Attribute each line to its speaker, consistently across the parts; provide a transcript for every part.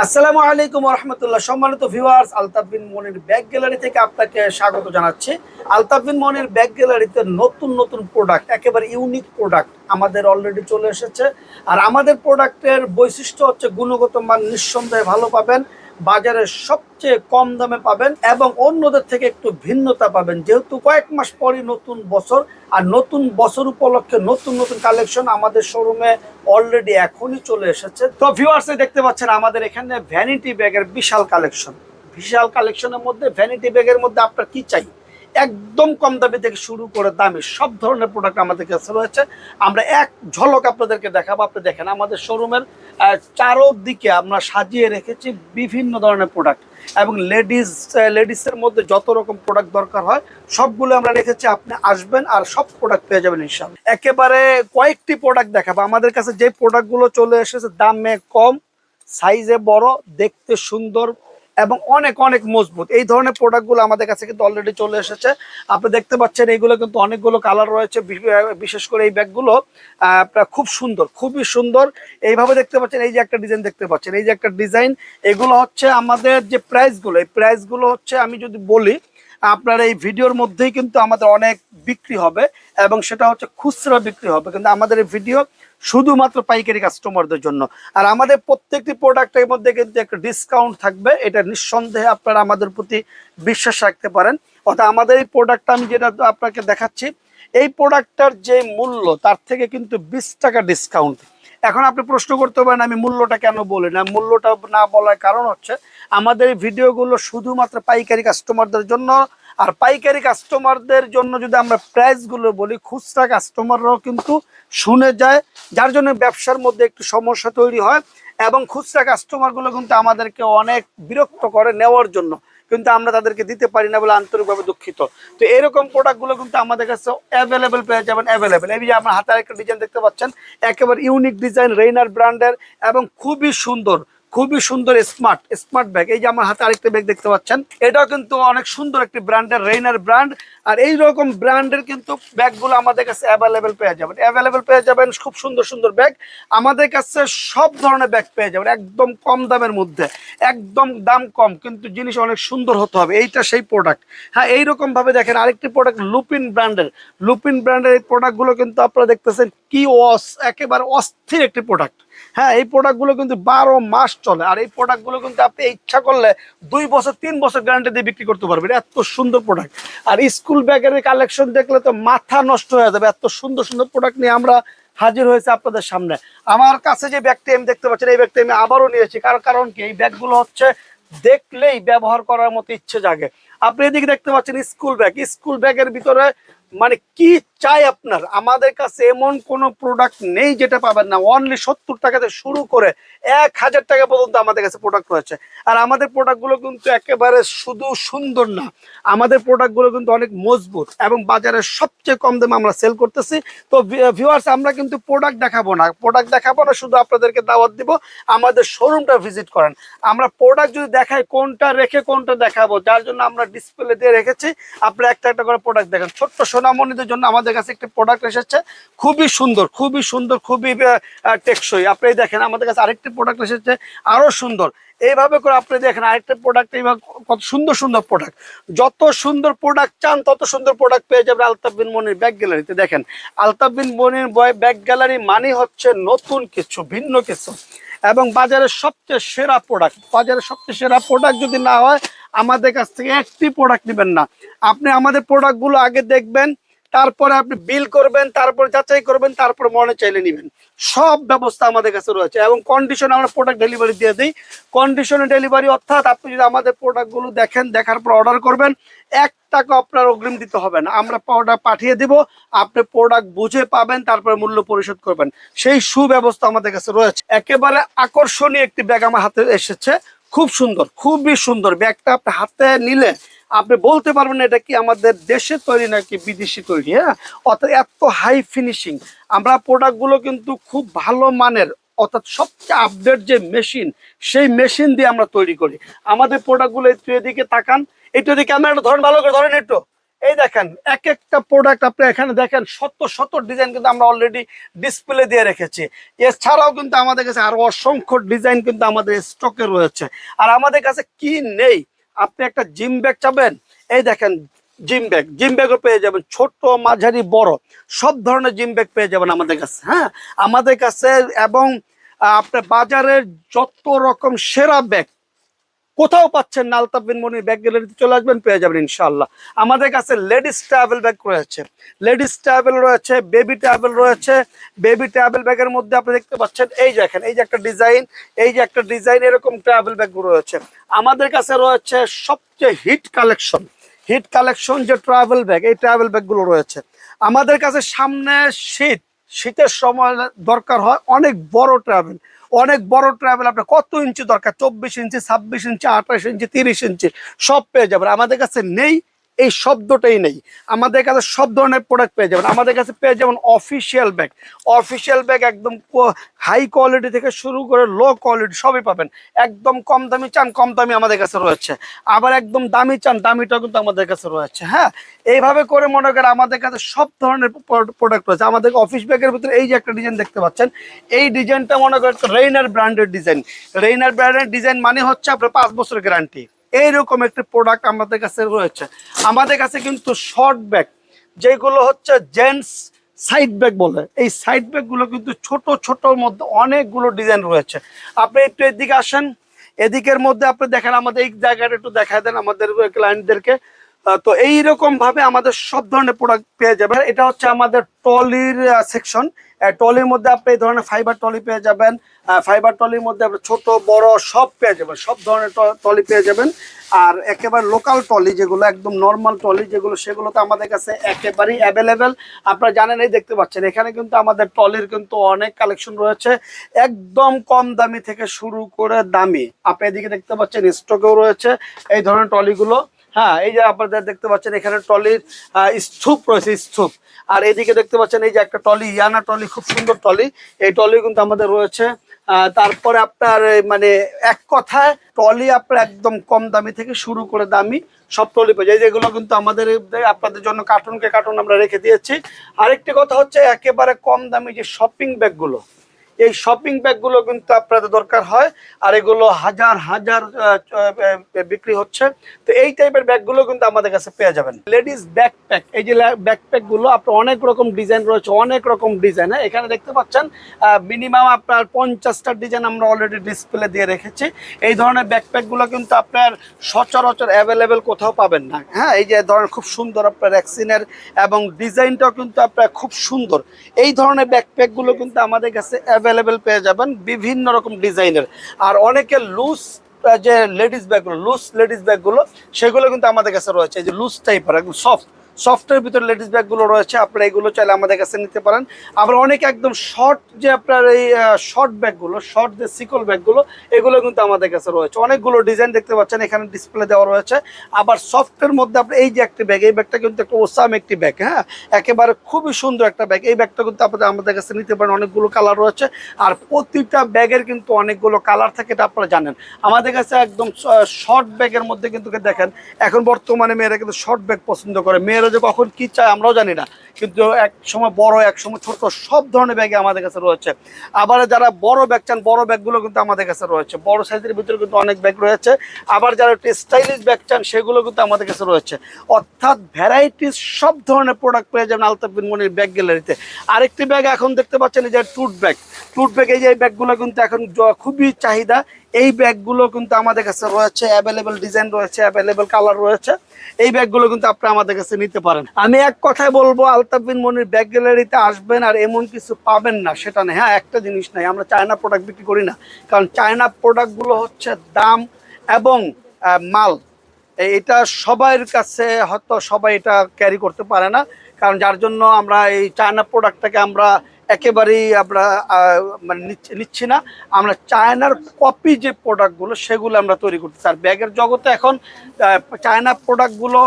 Speaker 1: আসসালামু আলাইকুম রহমতুল্লাহ সম্মানিত viewers Altaf Bin Monir bag gallery থেকে আপনাকে স্বাগত জানাচ্ছি। আলতাফ বিন মনির ব্যাগ গ্যালারিতে নতুন নতুন প্রোডাক্ট একেবারে ইউনিক প্রোডাক্ট আমাদের অলরেডি চলে এসেছে। আর আমাদের প্রোডাক্টের বৈশিষ্ট্য হচ্ছে গুণগত মান নিঃসন্দেহে ভালো পাবেন। বাজারে সবচেয়ে কম দামে পাবেন এবং অন্যদের থেকে একটু ভিন্নতা পাবেন। যেহেতু কয়েক মাস পরই নতুন বছর, আর নতুন বছর উপলক্ষে নতুন নতুন কালেকশন আমাদের শোরুমে অলরেডি এখনই চলে এসেছে। তো ভিউয়ার্সে দেখতে পাচ্ছেন আমাদের এখানে ভ্যানিটি ব্যাগের বিশাল কালেকশন বিশাল কালেকশনের মধ্যে ভ্যানিটি ব্যাগের মধ্যে আপনার কি চাই? একদম কম দামি থেকে শুরু করে দামি সব ধরনের প্রোডাক্ট আমাদের কাছে রয়েছে। আমরা এক ঝলক আপনাদেরকে দেখাবো, আপনি দেখেন আমাদের শোরুমের চারোদিকে আমরা সাজিয়ে রেখেছি বিভিন্ন ধরনের প্রোডাক্ট এবং লেডিস লেডিসের মধ্যে যত রকম প্রোডাক্ট দরকার হয়, সবগুলো আমরা রেখেছি, আপনি আসবেন আর সব প্রোডাক্ট পেয়ে যাবেন ইনশাল্লাহ একেবারে কয়েকটি প্রোডাক্ট দেখাবো। আমাদের কাছে যে প্রোডাক্টগুলো চলে এসেছে, দামে কম সাইজে বড়, দেখতে সুন্দর এবং অনেক অনেক মজবুত। এই ধরনের প্রোডাক্টগুলো আমাদের কাছে কিন্তু অলরেডি চলে এসেছে। আপনি দেখতে পাচ্ছেন এইগুলো কিন্তু অনেকগুলো কালার রয়েছে বিশেষ করে এই ব্যাগগুলো খুব সুন্দর, খুবই সুন্দর। এইভাবে দেখতে পাচ্ছেন, এই যে একটা ডিজাইন দেখতে পাচ্ছেন, এই যে একটা ডিজাইন এগুলো হচ্ছে আমাদের যে প্রাইসগুলো এই প্রাইসগুলো হচ্ছে আমি যদি বলি আপনার এই ভিডিওর মধ্যেই কিন্তু আমাদের অনেক বিক্রি হবে এবং সেটা হচ্ছে খুচরা বিক্রি হবে। কিন্তু আমাদের এই ভিডিও শুধুমাত্র পাইকারি কাস্টমারদের জন্য। আর আমাদের প্রত্যেকটি প্রোডাক্টের মধ্যে কিন্তু একটা ডিসকাউন্ট থাকবে, এটা নিঃসন্দেহে আপনারা আমাদের প্রতি বিশ্বাস রাখতে পারেন। অর্থাৎ আমাদের এই প্রোডাক্টটা আমি যেটা আপনাকে দেখাচ্ছি, এই প্রোডাক্টটার যে মূল্য, তার থেকে কিন্তু বিশ টাকা ডিসকাউন্ট এখন আপনি প্রশ্ন করতে পারেন, আমি মূল্যটা কেন বলি না? মূল্যটা না বলার কারণ হচ্ছে আমাদের ভিডিওগুলো শুধুমাত্র পাইকারি কাস্টমারদের জন্য। আর পাইকারি কাস্টমারদের জন্য যদি আমরা প্রাইসগুলো বলি, খুচরা কাস্টমাররাও কিন্তু শুনে যায়, যার জন্য ব্যবসার মধ্যে একটু সমস্যা তৈরি হয়। এবং খুচরা কাস্টমারগুলো কিন্তু আমাদেরকে অনেক বিরক্ত করে নেওয়ার জন্য। কিন্তু আমরা তাদেরকে দিতে পারি না বলে আন্তরিকভাবে দুঃখিত। তো এরকম প্রোডাক্টগুলো কিন্তু আমাদের কাছে অ্যাভেলেবেল পেয়ে যাবেন অ্যাভেলেবেল এই যে আপনার হাতে একটা ডিজাইন দেখতে পাচ্ছেন, একেবারে ইউনিক ডিজাইন রেইনার ব্র্যান্ডের এবং খুবই সুন্দর। খুবই সুন্দর স্মার্ট স্মার্ট ব্যাগ এই যে আমার হাতে আরেকটা ব্যাগ দেখতে পাচ্ছেন, এটাও কিন্তু অনেক সুন্দর একটি ব্র্যান্ডের রেইনার ব্র্যান্ড আর এই রকম ব্র্যান্ডের কিন্তু ব্যাগগুলো আমাদের কাছে অ্যাভেলেবেল পেয়ে যাবেন। অ্যাভেলেবেল পেয়ে যাবেন খুব সুন্দর সুন্দর ব্যাগ আমাদের কাছে সব ধরনের ব্যাগ পেয়ে যাবেন, একদম কম দামের মধ্যে, একদম দাম কম, কিন্তু জিনিস অনেক সুন্দর হতে হবে। এইটা সেই প্রোডাক্ট হ্যাঁ এইরকম ভাবে দেখেন, আরেকটি প্রোডাক্ট লুপিন ব্র্যান্ডের লুপিন ব্র্যান্ডের এই প্রোডাক্টগুলো কিন্তু আপনারা দেখতেছেন কি অস, একেবারে অস্থির একটি প্রোডাক্ট হ্যাঁ এই প্রোডাক্টগুলো কিন্তু বারো মাস চলে। আর এই প্রোডাক্টগুলো কিন্তু আপনি ইচ্ছা করলে দুই বছর, তিন বছর গ্যারান্টি দিয়ে বিক্রি করতে পারবেন। এত সুন্দর প্রোডাক্ট আর স্কুল ব্যাগের কালেকশন দেখলে তো মাথা নষ্ট হয়ে যাবে। এত সুন্দর সুন্দর প্রোডাক্ট নিয়ে আমরা হাজির হয়েছে আপনাদের সামনে। আমার কাছে যে ব্যাগটি আমি দেখতে পাচ্ছেন এই ব্যাগটি আমি আবারও নিয়েছি কারণ কারণ কি? এই ব্যাগগুলো হচ্ছে দেখলেই ব্যবহার করার মতো ইচ্ছে জাগে। আপনি এদিকে দেখতে পাচ্ছেন স্কুল ব্যাগ স্কুল ব্যাগের ভিতরে মানে কি চাই আপনার। আমাদের কাছে এমন কোনো প্রোডাক্ট নেই যেটা পাবেন না। অনলি সত্তর টাকাতে শুরু করে এক হাজার টাকা পর্যন্ত আমাদের কাছে প্রোডাক্ট রয়েছে। আর আমাদের প্রোডাক্টগুলো কিন্তু একেবারে শুধু সুন্দর না। আমাদের প্রোডাক্টগুলো কিন্তু অনেক মজবুত এবং বাজারে সবচেয়ে কম দামে আমরা সেল করতেছি। তো ভিউয়ার্স আমরা কিন্তু প্রোডাক্ট দেখাবো না। প্রোডাক্ট দেখাবো না, শুধু আপনাদেরকে দাওয়াত দিব। আমাদের শোরুমটা ভিজিট করেন। আমরা প্রোডাক্ট যদি দেখাই, কোনটা রেখে কোনটা দেখাবো, যার জন্য আমরা ডিসপ্লে দিয়ে রেখেছি, আপনারা একটা একটা করে প্রোডাক্ট দেখেন। ছোট্ট সোনামণিদের জন্য আমাদের কাছে একটি প্রোডাক্ট এসেছে। খুবই সুন্দর খুবই সুন্দর, খুবই টেকসই। আপনি দেখেন, আমাদের কাছে আরেকটি প্রোডাক্ট এসেছে, আরও সুন্দর। এইভাবে করে আপনি দেখেন, আরেকটা প্রোডাক্ট এইভাবে কত সুন্দর সুন্দর প্রোডাক্ট যত সুন্দর প্রোডাক্ট চান, তত সুন্দর প্রোডাক্ট পেয়ে যাবেন আলতাফ বিন মনির ব্যাগ গ্যালারিতে। দেখেন, আলতাফ বিন মনির ব্যাগ গ্যালারি মানে হচ্ছে নতুন কিছু, ভিন্ন কিছু। এবং বাজারের সবচেয়ে সেরা প্রোডাক্ট বাজারের সবচেয়ে সেরা প্রোডাক্ট যদি না হয়, আমাদের কাছ থেকে একটি প্রোডাক্ট নেবেন না। আপনি আমাদের প্রোডাক্টগুলো আগে দেখবেন তারপরে আপনি বিল করবেন, তারপরে যাচাই করবেন, তারপর মনে চাইলে নেবেন। সব ব্যবস্থা আমাদের কাছে রয়েছে এবং কন্ডিশন আমরা প্রোডাক্ট ডেলিভারি দিয়ে দিই। কন্ডিশনে ডেলিভারি অর্থাৎ আপনি যদি আমাদের প্রোডাক্টগুলো দেখেন, দেখার পর অর্ডার করবেন, এক টাকা আপনার অগ্রিম দিতে হবে না। আমরা প্রোডাক্ট পাঠিয়ে দিব, আপনি প্রোডাক্ট বুঝে পাবেন, তারপরে মূল্য পরিশোধ করবেন। সেই সুব্যবস্থা আমাদের কাছে রয়েছে। একেবারে আকর্ষণীয় একটি ব্যাগ আমার হাতে এসেছে। খুব সুন্দর, খুবই সুন্দর। ব্যাগটা আপনি হাতে নিলে আপনি বলতে পারবেন না এটা কি আমাদের দেশে তৈরি নাকি বিদেশি তৈরি হ্যাঁ? অর্থাৎ এত হাই ফিনিশিং আমরা প্রোডাক্টগুলো কিন্তু খুব ভালো মানের, অর্থাৎ সবচেয়ে আপডেট যে মেশিন সেই মেশিন দিয়ে আমরা তৈরি করি। আমাদের প্রোডাক্টগুলো একটু এদিকে তাকান, একটু এদিকে ক্যামেরাটা ধরেন, ভালো করে ধরেন একটু। এই দেখেন, এক একটা প্রোডাক্ট আপনি এখানে দেখেন, শত শত ডিজাইন কিন্তু আমরা অলরেডি ডিসপ্লে দিয়ে রেখেছি। এছাড়াও কিন্তু আমাদের কাছে আরও অসংখ্য ডিজাইন কিন্তু আমাদের স্টকে রয়েছে। আর আমাদের কাছে কি নেই? আপনি একটা জিম ব্যাগ চাবেন, এই দেখেন জিম ব্যাগ জিম ব্যাগও পেয়ে যাবেন ছোট মাঝারি, বড়, সব ধরনের জিম ব্যাগ পেয়ে যাবেন আমাদের কাছে হ্যাঁ? আমাদের কাছে এবং আপনার বাজারের যত রকম সেরা ব্যাগ কোথাও পাচ্ছেন না, আলতাফ বিন মনির ব্যাগ গ্যালারিতে চলে আসবেন, পেয়ে যাবেন ইনশাল্লাহ আমাদের কাছে লেডিস ট্রাভেল ব্যাগ রয়েছে। লেডিস ট্রাভেল রয়েছে, বেবি ট্রাভেল রয়েছে। বেবি ট্রাভেল ব্যাগের মধ্যে আপনি দেখতে পাচ্ছেন, এই যে দেখেন, এই যে একটা ডিজাইন, এই যে একটা ডিজাইন, এরকম ট্রাভেল ব্যাগ রয়েছে। আমাদের কাছে রয়েছে সবচেয়ে হিট কালেকশন হিট কালেকশন যে ট্রাভেল ব্যাগ, এই ট্রাভেল ব্যাগগুলো রয়েছে। আমাদের কাছে সামনে শীত, শীতের সময় দরকার হয় অনেক বড় ট্রাভেল। অনেক বড় ট্রাভেল আপনার কত ইঞ্চি দরকার? চব্বিশ ইঞ্চি ছাব্বিশ ইঞ্চি আঠাশ ইঞ্চি তিরিশ ইঞ্চি সব পেয়ে যাবেন। আমাদের কাছে নেই। এই শব্দটাই নেই। আমাদের কাছে সব ধরনের প্রোডাক্ট পেয়ে যাবেন। আমাদের কাছে পেয়ে যাবেন অফিসিয়াল ব্যাগ অফিসিয়াল ব্যাগ একদম হাই কোয়ালিটি থেকে শুরু করে লো কোয়ালিটি সবই পাবেন। একদম কম দামি চান, কম দামি আমাদের কাছে রয়েছে। আবার একদম দামি চান, দামিটাও কিন্তু আমাদের কাছে রয়েছে হ্যাঁ? এইভাবে করে মনে করেন আমাদের কাছে সব ধরনের প্রোডাক্ট রয়েছে। আমাদের অফিস ব্যাগের ভিতরে এই যে একটা ডিজাইন দেখতে পাচ্ছেন, এই ডিজাইনটা মনে করেন রেইনার ব্র্যান্ডের ডিজাইন রেইনার ব্র্যান্ডের ডিজাইন মানে হচ্ছে আপনার পাঁচ বছরের গ্যারান্টি এইরকম একটি প্রোডাক্ট আমাদের কাছে রয়েছে। আমাদের কাছে কিন্তু শর্ট ব্যাগ যেগুলো হচ্ছে জেন্টস সাইড ব্যাগ বলে। এই সাইড ব্যাগগুলো কিন্তু ছোট, ছোটর মধ্যে অনেকগুলো ডিজাইন রয়েছে। আপনি একটু এদিকে আসেন, এদিকের মধ্যে আপনি দেখেন, আমাদের এই জায়গাটা একটু দেখায় দেন আমাদের ক্লায়েন্টদেরকে তো এইরকম ভাবে আমাদের সব ধরনের প্রোডাক্ট পেয়ে যাবেন। এটা হচ্ছে আমাদের টলির সেকশন টলির মধ্যে আপনি এই ধরনের ফাইবার টলি পেয়ে যাবেন। ফাইবার টলির মধ্যে আপনি ছোট, বড় সব পেয়ে যাবেন। সব ধরনের টলি পেয়ে যাবেন। আর একেবারে লোকাল টলি যেগুলো, একদম নর্মাল টলি যেগুলো, সেগুলো তো আমাদের কাছে একেবারেই অ্যাভেলেবেল আপনারা জানেন, এই দেখতে পাচ্ছেন, এখানে কিন্তু আমাদের টলির কিন্তু অনেক কালেকশন রয়েছে। একদম কম দামি থেকে শুরু করে দামি। আপনি এদিকে দেখতে পাচ্ছেন স্টকেও রয়েছে এই ধরনের টলিগুলো হ্যাঁ এই যে আপনাদের দেখতে পাচ্ছেন এখানে আহ, স্তূপ রয়েছে স্তূপ। আর এদিকে দেখতে পাচ্ছেন এই যে একটা টলি ইয়ানা টলি খুব সুন্দর টলি এই টলি কিন্তু আমাদের রয়েছে। তারপরে আপনার মানে এক কথায় টলি আপনার একদম কম দামি থেকে শুরু করে দামি সব টলি পেয়ে যায়। যেগুলো কিন্তু আমাদের আপনাদের জন্য কার্টুনকে কার্টুন আমরা রেখে দিয়েছি। আরেকটি কথা হচ্ছে একেবারে কম দামি যে শপিং ব্যাগগুলো এই শপিং ব্যাগগুলো কিন্তু আপনাদের দরকার হয়, আর এগুলো হাজার হাজার বিক্রি হচ্ছে। তো এই টাইপের ব্যাগগুলো কিন্তু আমাদের কাছে পেয়ে যাবেন। লেডিস ব্যাকপ্যাক এই যে ব্যাকপ্যাকগুলো, আপনার অনেক রকম ডিজাইন রয়েছে, অনেক রকম ডিজাইন হ্যাঁ? এখানে দেখতে পাচ্ছেন মিনিমাম আপনার পঞ্চাশটা ডিজাইন আমরা অলরেডি ডিসপ্লে দিয়ে রেখেছি। এই ধরনের ব্যাকপ্যাকগুলো কিন্তু আপনার সচরাচর অ্যাভেলেবেল কোথাও পাবেন না হ্যাঁ? এই যে ধরনের খুব সুন্দর আপনার অ্যাক্সিনের এবং ডিজাইনটাও কিন্তু আপনার খুব সুন্দর। এই ধরনের ব্যাকপ্যাকগুলো কিন্তু আমাদের কাছে অ্যাভেলেবেল পেয়ে যাবেন বিভিন্ন রকম ডিজাইনের। আর অনেকে লুজ যে লেডিস ব্যাগগুলো লুজ লেডিস ব্যাগগুলো সেগুলো কিন্তু আমাদের কাছে রয়েছে। যে লুজ টাইপের একদম সফট সফটের ভিতরে লেডিস ব্যাগগুলো রয়েছে, আপনারা এগুলো চাইলে আমাদের কাছে নিতে পারেন। আবার অনেক একদম শর্ট যে আপনার এই শর্ট ব্যাগগুলো, শর্ট যে সিকল ব্যাগগুলো, এগুলো কিন্তু আমাদের কাছে রয়েছে। অনেকগুলো ডিজাইন দেখতে পাচ্ছেন, এখানে ডিসপ্লে দেওয়া রয়েছে। আবার সফটের মধ্যে আপনি এই যে একটি ব্যাগ, এই ব্যাগটা কিন্তু একটা ওসাম একটি ব্যাগ হ্যাঁ? একেবারে খুবই সুন্দর একটা ব্যাগ। এই ব্যাগটা কিন্তু আপনাদের আমাদের কাছে নিতে পারেন, অনেকগুলো কালার রয়েছে। আর প্রতিটা ব্যাগের কিন্তু অনেকগুলো কালার থাকে, এটা আপনারা জানেন। আমাদের কাছে একদম শর্ট ব্যাগের মধ্যে কিন্তু দেখেন, এখন বর্তমানে মেয়েরা কিন্তু শর্ট ব্যাগ পছন্দ করে। মেয়েরা যে কখন কি চায় আমরাও জানি না। কিন্তু এক সময় বড়, এক সময় ছোট সব ধরনের ব্যাগে আমাদের কাছে রয়েছে। আবার যারা বড় ব্যাগ চান, বড় ব্যাগগুলো কিন্তু আমাদের কাছে রয়েছে। বড় সাইজের ভিতরে কিন্তু অনেক ব্যাগ রয়েছে। আবার যারা স্টাইলিশ ব্যাগ চান, সেগুলো কিন্তু আমাদের কাছে রয়েছে। অর্থাৎ ভ্যারাইটিস সব ধরনের প্রোডাক্ট পেয়ে যাবেন আলতাফ বিন মনির ব্যাগ গ্যালারিতে আরেকটি ব্যাগ এখন দেখতে পাচ্ছেন যে টুট ব্যাগ টুট ব্যাগ যে ব্যাগগুলো কিন্তু এখন খুবই চাহিদা। এই ব্যাগগুলো কিন্তু আমাদের কাছে রয়েছে অ্যাভেলেবেল ডিজাইন রয়েছে অ্যাভেলেবেল কালার রয়েছে। এই ব্যাগগুলো কিন্তু আপনি আমাদের কাছে নিতে পারেন। আমি এক কথায় বলব, আলতাফ বিন মনির ব্যাগ গ্যালারিতে আসবেন আর এমন কিছু পাবেন না, সেটা নেই। হ্যাঁ একটা জিনিস নাই, আমরা চায়না প্রোডাক্ট বিক্রি করি না। কারণ চায়না প্রোডাক্টগুলো হচ্ছে দাম এবং মাল। এটা সবার কাছে হয়তো সবাই এটা ক্যারি করতে পারে না। কারণ যার জন্য আমরা এই চায়না প্রোডাক্টটাকে আমরা একেবারেই আমরা মানে নিচ্ছি- না। আমরা চায়নার কপি যে প্রোডাক্টগুলো সেগুলো আমরা তৈরি করতেছি। আর ব্যাগের জগতে এখন চায়না প্রোডাক্টগুলো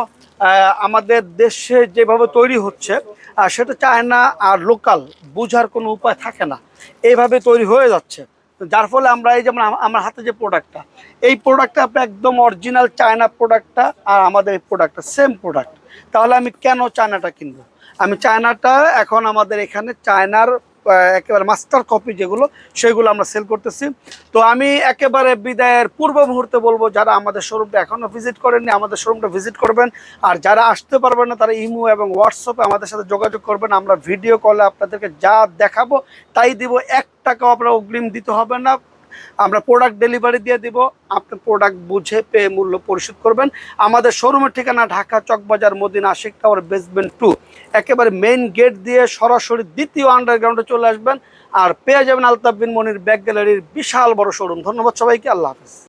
Speaker 1: আমাদের দেশে যেভাবে তৈরি হচ্ছে সেটা চায়না আর লোকাল বোঝার কোনো উপায় থাকে না। এইভাবে তৈরি হয়ে যাচ্ছে। যার ফলে আমরা এই যেমন আমার হাতে যে প্রোডাক্টটা এই প্রোডাক্টটা আপনি একদম অরিজিনাল চায়না প্রোডাক্টটা আর আমাদের এই প্রোডাক্টটা সেম প্রোডাক্ট তাহলে আমি কেন চায়নাটা কিনবো? আমি চায়নাটা এখন আমাদের এখানে চায়নার একেবারে মাস্টার কপি যেগুলো, সেগুলো আমরা সেল করতেছি। তো আমি একেবারে বিদায়ের পূর্ব মুহূর্তে বলব, যারা আমাদের শোরুমটা এখনও ভিজিট করেননি, আমাদের শোরুমটা ভিজিট করবেন। আর যারা আসতে পারবেন না, তারা ইমো এবং হোয়াটসঅ্যাপে আমাদের সাথে যোগাযোগ করবেন। আমরা ভিডিও কলে আপনাদেরকে যা দেখাবো, তাই দিব। এক টাকাও আপনার অগ্রিম দিতে হবে না। আমরা প্রোডাক্ট ডেলিভারি দিয়ে দিব, আপনি প্রোডাক্ট বুঝে পেয়ে মূল্য পরিশোধ করবেন। আমাদের শোরুমের ঠিকানা Dhaka Chawkbazar Madina Ashiq tower basement two একেবারে মেইন গেট দিয়ে সরাসরি দ্বিতীয় আন্ডারগ্রাউন্ডে চলে আসবেন আর পেয়ে যাবেন আলতাফ বিন মনির ব্যাগ গ্যালারির বিশাল বড় শোরুম ধন্যবাদ সবাইকে, আল্লাহ হাফিজ।